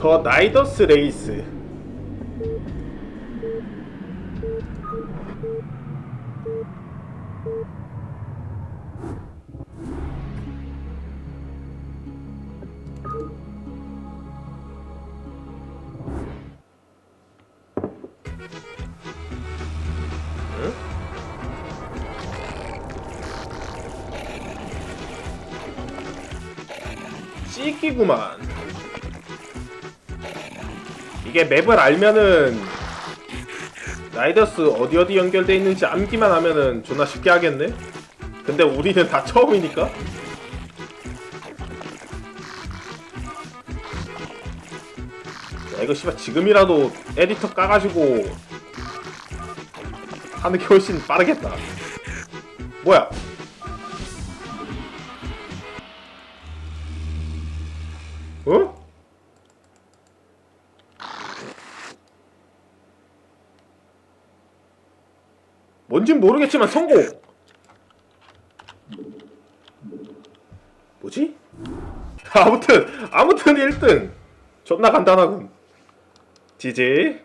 더 나이더스 레이스. 찌기구만 이게 맵을 알면은 라이더스 어디 어디 연결돼 있는지 암기만 하면은 존나 쉽게 하겠네? 근데 우리는 다 처음이니까? 야 이거 씨발 지금이라도 에디터 까가지고 하는 게 훨씬 빠르겠다. 뭐야 뭔진 모르겠지만 성공! 뭐지? 아무튼 아무튼 1등 존나 간단하군 지지